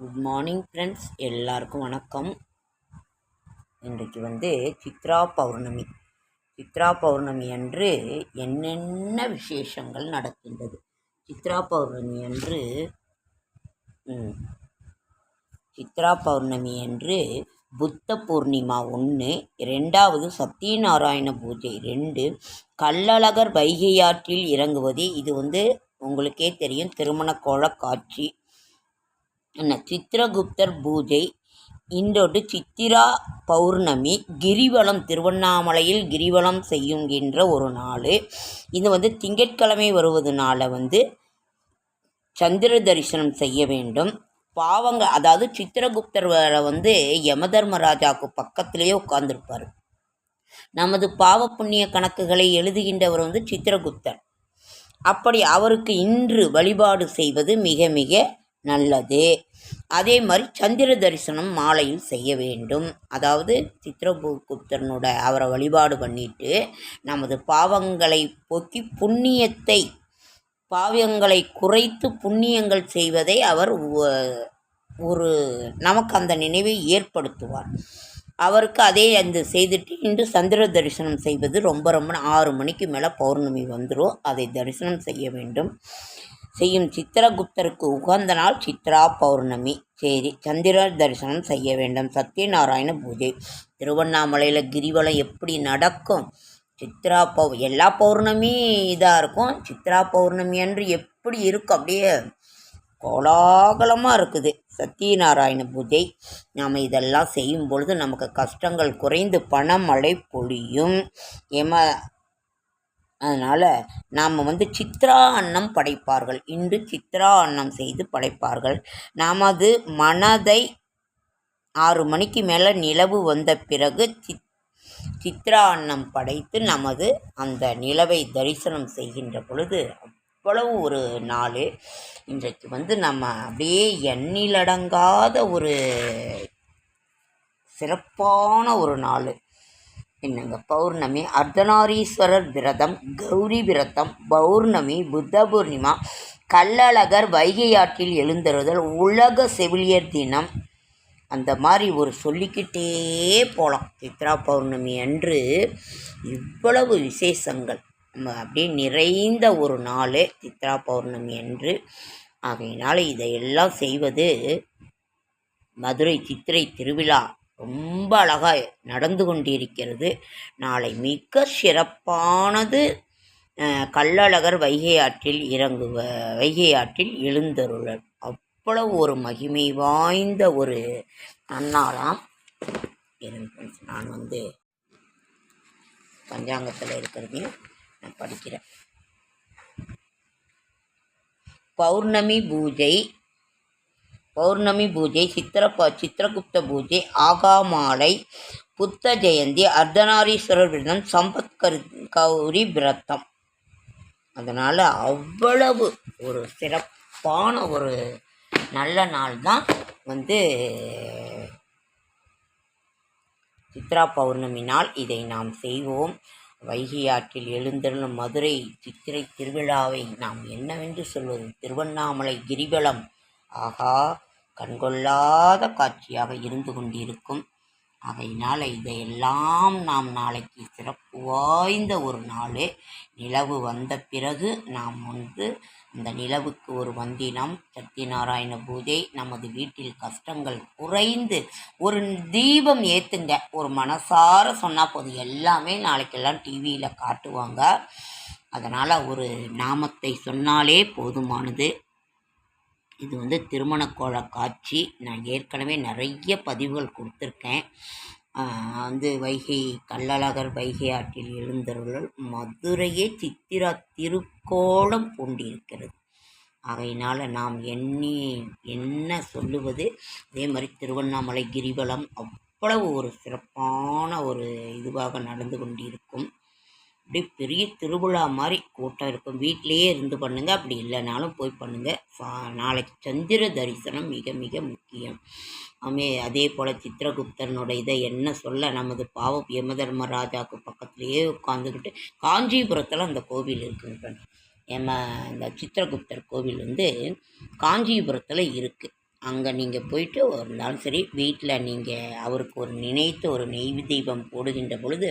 Good morning friends எல்லாருக்கும் வணக்கம். இன்றைக்கு வந்து சித்ரா பௌர்ணமி. சித்ரா பௌர்ணமி அன்று என்னென்ன விசேஷங்கள் நடக்கின்றது? சித்ரா பௌர்ணமி அன்று சித்ரா பௌர்ணமி அன்று புத்த பூர்ணிமா ஒன்று ரெண்டாவது சத்யநாராயண பூஜை ரெண்டு கள்ளழகர் வைகையாற்றில் இறங்குவது. இது வந்து உங்களுக்கே தெரியும் திருமண கோழ காட்சி என்ன? சித்திரகுப்தர் பூஜை. இன்றொரு சித்திரா பௌர்ணமி. கிரிவலம் திருவண்ணாமலையில் கிரிவலம் செய்யுங்கின்ற ஒரு நாள். இது வந்து திங்கட்கிழமை வருவதனால வந்து சந்திர தரிசனம் செய்ய வேண்டும். பாவங்க அதாவது சித்திரகுப்தர் வேற வந்து யமதர்மராஜாவுக்கு பக்கத்திலேயே உட்கார்ந்துருப்பார். நமது பாவ புண்ணிய கணக்குகளை எழுதுகின்றவர் வந்து சித்திரகுப்தர். அப்படி அவருக்கு இன்று வழிபாடு செய்வது மிக மிக நல்லது. அதே மாதிரி சந்திர தரிசனம் மாலையில் செய்ய வேண்டும். அதாவது சித்திரகுப்தனோட அவரை வழிபாடு பண்ணிட்டு நமது பாவங்களை போக்கி புண்ணியத்தை பாவங்களை குறைத்து புண்ணியங்கள் செய்வதை அவர் ஒரு நமக்கு அந்த நினைவை ஏற்படுத்துவார். அவருக்கு அதே அந்த செய்துட்டு இன்று சந்திர தரிசனம் செய்வது ரொம்ப ரொம்ப ஆறு மணிக்கு மேலே பௌர்ணமி வந்துடும் அதை தரிசனம் செய்ய வேண்டும். செய்யும் சித்திரகுப்தருக்கு உகந்த நாள் சித்ரா பௌர்ணமி. சரி சந்திர தரிசனம் செய்ய வேண்டும். சத்யநாராயண பூஜை. திருவண்ணாமலையில் கிரிவலம் எப்படி நடக்கும்? சித்ரா பௌ எல்லா பௌர்ணமி இதாக இருக்கும். சித்ரா பௌர்ணமி என்று எப்படி இருக்கும்? அப்படியே கோலாகலமாக இருக்குது. சத்யநாராயண பூஜை. நாம் இதெல்லாம் செய்யும் பொழுது நமக்கு கஷ்டங்கள் குறைந்து பணமழை பொழியும். எம அதனால் நாம் வந்து சித்ரா அன்னம் படைப்பார்கள். இன்று சித்ரா அன்னம் செய்து படைப்பார்கள். நமது மனதை ஆறு மணிக்கு மேலே நிலவு வந்த பிறகு சித் சித்ரா அன்னம் படைத்து நமது அந்த நிலவை தரிசனம் செய்கின்ற பொழுது அவ்வளவு ஒரு நாள் இன்றைக்கு வந்து நம்ம அப்படியே எண்ணிலடங்காத ஒரு சிறப்பான ஒரு நாள். என்னங்க? பௌர்ணமி அர்த்தநாரீஸ்வரர் விரதம் கௌரி விரதம் பௌர்ணமி புத்த பூர்ணிமா கள்ளழகர் வைகை ஆற்றில் எழுந்தருதல் உலக செவிலியர் தினம். அந்த மாதிரி ஒரு சொல்லிக்கிட்டே போகலாம் சித்ரா பௌர்ணமி அன்று இவ்வளவு விசேஷங்கள். நம்ம அப்படியே நிறைந்த ஒரு நாள் சித்ரா பௌர்ணமி அன்று. ஆகையினால் இதையெல்லாம் செய்வது மதுரை சித்திரை திருவிழா. ரொம்ப அழகாக நடந்து கொண்டிருக்கிறது. நாளை மிக சிறப்பானது கள்ளழகர் வைகை ஆற்றில் இறங்குவ வைகை ஆற்றில் எழுந்தருளர் அவ்வளவு ஒரு மகிமை வாய்ந்த ஒரு நன்னாளாம். நான் வந்து பஞ்சாங்கத்தில் இருக்கிறதையும் நான் படிக்கிறேன். பௌர்ணமி பூஜை பௌர்ணமி பூஜை சித்திர ப- சித்திரகுப்த பூஜை ஆகாமாலை புத்த ஜெயந்தி அர்த்தநாரீஸ்வரர் விரதம் சம்பத் கரு கௌரி விரதம். அதனால் அவ்வளவு ஒரு சிறப்பான ஒரு நல்ல நாள் தான் வந்து சித்ரா பௌர்ணமி நாள். இதை நாம் செய்வோம். வைகை ஆற்றில் எழுந்தருளும் மதுரை சித்திரை திருவிழாவை நாம் என்னவென்று சொல்வது? திருவண்ணாமலை கிரிவலம் ஆகா கண்கொள்ளாத காட்சியாக இருந்து கொண்டிருக்கும் ஆகையினால் இதையெல்லாம் நாம் நாளைக்கு சிறப்பு வாய்ந்த ஒரு நாள். நிலவு வந்த பிறகு நாம் வந்து அந்த நிலவுக்கு ஒரு வந்தினம். சத்தியநாராயண பூஜை நமது வீட்டில் கஷ்டங்கள் குறைந்து ஒரு தீபம் ஏற்றுங்க ஒரு மனசார சொன்னால் போதும். எல்லாமே நாளைக்கெல்லாம் டிவியில் காட்டுவாங்க. அதனால் ஒரு நாமத்தை சொன்னாலே போதுமானது. இது வந்து திருமணக்கோல காட்சி. நான் ஏற்கனவே நிறைய பதிவுகள் கொடுத்துருக்கேன். வந்து வைகை கள்ளழகர் வைகை ஆற்றில் எழுந்தவர்கள் மதுரையே சித்திரா திருக்கோலம் பூண்டிருக்கிறது. ஆகையினால் நாம் எண்ணி என்ன சொல்லுவது? அதே மாதிரி திருவண்ணாமலை கிரிவலம் அவ்வளவு ஒரு சிறப்பான ஒரு இதுவாக நடந்து கொண்டிருக்கும். அப்படியே பெரிய திருவிழா மாதிரி கூட்டம் இருக்கும். வீட்டிலையே இருந்து பண்ணுங்கள் அப்படி இல்லைனாலும் போய் பண்ணுங்கள் சா- நாளைக்கு சந்திர தரிசனம் மிக மிக முக்கியம். ஆமே அதே போல் சித்திரகுப்தனோட இதை என்ன சொல்ல நமது பாவம் யமதர்ம ராஜாவுக்கு பக்கத்துலேயே உட்காந்துக்கிட்டு காஞ்சிபுரத்தில் அந்த கோவில் இருக்குங்க. யம இந்த சித்திரகுப்தர் கோவில் வந்து காஞ்சிபுரத்தில் இருக்குது அங்கே நீங்கள் போயிட்டு இருந்தாலும் சரி வீட்டில் நீங்கள் அவருக்கு ஒரு நினைத்து ஒரு நெய் தீபம் போடுகின்ற பொழுது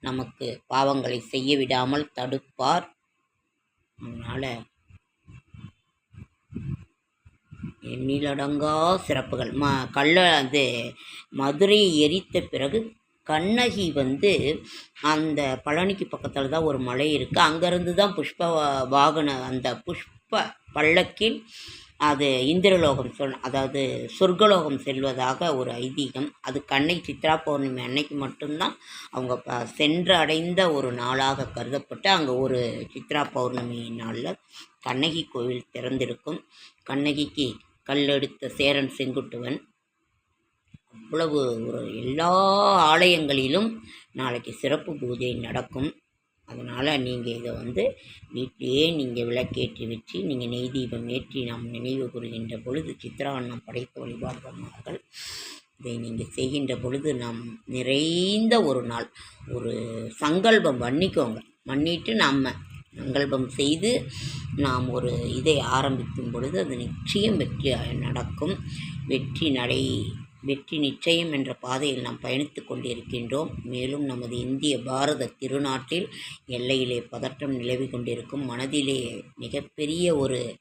நமக்கு பாவங்களை செய்ய விடாமல் தடுப்பார். அதனால் எண்ணிலடங்கா சிறப்புகள். ம கல்ல அது மதுரையை எரித்த பிறகு கண்ணகி வந்து அந்த பழனிக்கு பக்கத்தில் தான் ஒரு மலை இருக்குது அங்கேருந்து தான் புஷ்ப வாகன அந்த புஷ்ப பல்லக்கில் அது இந்திரலோகம் சொல் அதாவது சொர்க்கலோகம் செல்வதாக ஒரு ஐதீகம். அது கண்ணை சித்ரா பௌர்ணமி அன்னைக்கு மட்டும்தான் அவங்க ப சென்று அடைந்த ஒரு நாளாக கருதப்பட்டு அங்கே ஒரு சித்ரா பௌர்ணமி நாளில் கண்ணகி கோவில் திறந்திருக்கும். கண்ணகிக்கு கல்லெடுத்த சேரன் செங்குட்டுவன். அவ்வளவு ஒரு எல்லா ஆலயங்களிலும் நாளைக்கு சிறப்பு பூஜை நடக்கும். அதனால் நீங்கள் இதை வந்து வீட்டிலேயே நீங்கள் விளக்கேற்றி வச்சு நீங்கள் நெய் தீபம் ஏற்றி நாம் நினைவு கூறுகின்ற பொழுது சித்ரா அண்ணம் படைத்து வழிபாடு பண்ணுவார்கள் இதை நீங்கள் செய்கின்ற பொழுது நாம் நிறைந்த ஒரு நாள் ஒரு சங்கல்பம் பண்ணிக்கோங்க. பண்ணிட்டு நம்ம சங்கல்பம் செய்து நாம் ஒரு இதை ஆரம்பிக்கும் பொழுது அது நிச்சயம் வெற்றி நடக்கும். வெற்றி நடை வெற்றி நிச்சயம் என்ற பாதையில் நாம் பயணித்து கொண்டிருக்கின்றோம். மேலும் நமது இந்திய பாரத திருநாட்டில் எல்லையிலே பதற்றம் நிலவி கொண்டிருக்கும் மனதிலே மிகப்பெரிய ஒரு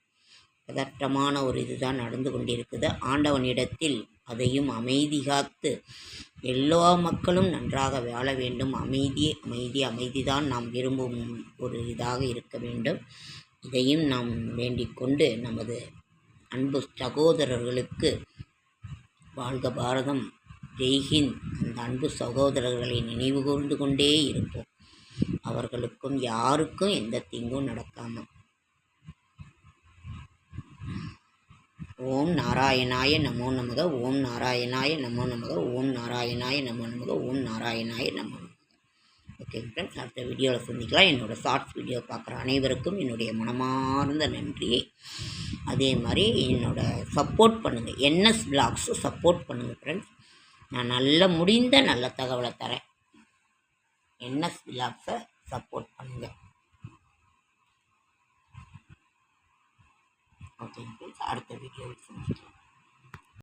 பதற்றமான ஒரு இதுதான் நடந்து கொண்டிருக்குது. ஆண்டவனிடத்தில் அதையும் அமைதி காத்து எல்லா மக்களும் நன்றாக வாழ வேண்டும். அமைதி அமைதி அமைதி தான் நாம் விரும்பும் ஒரு இதாக இருக்க வேண்டும். இதையும் நாம் வேண்டிக் கொண்டு நமது அன்பு சகோதரர்களுக்கு வாழ்க பாரதம். ஜெய்ஹிந்த் அந்த அன்பு சகோதரர்களை நினைவு கூர்ந்து கொண்டே இருப்போம். அவர்களுக்கும் யாருக்கும் எந்த தீங்கும் நடக்காமல் ஓம் நாராயணாய நமோ நமக. ஓம் நாராயணாய நமோ நமக. ஓம் நாராயணாய நமோ நமக. ஓம் நாராயணாய நமோ நமக. ஓகே ஃப்ரெண்ட்ஸ் அடுத்த வீடியோவில் சந்திக்கலாம். என்னோடய ஷார்ட்ஸ் வீடியோ பார்க்குற அனைவருக்கும் என்னுடைய மனமார்ந்த நன்றி அதே மாதிரி என்னோடய சப்போர்ட் பண்ணுங்கள் என்எஸ் பிளாக்ஸு சப்போர்ட் பண்ணுங்கள் ஃப்ரெண்ட்ஸ் நான் நல்ல முடிந்த நல்ல தகவலை தரேன். என்எஸ் பிளாக்ஸை சப்போர்ட் பண்ணுங்கள் ஓகே ஃப்ரெண்ட்ஸ் அடுத்த வீடியோவில் சந்திக்கலாம்.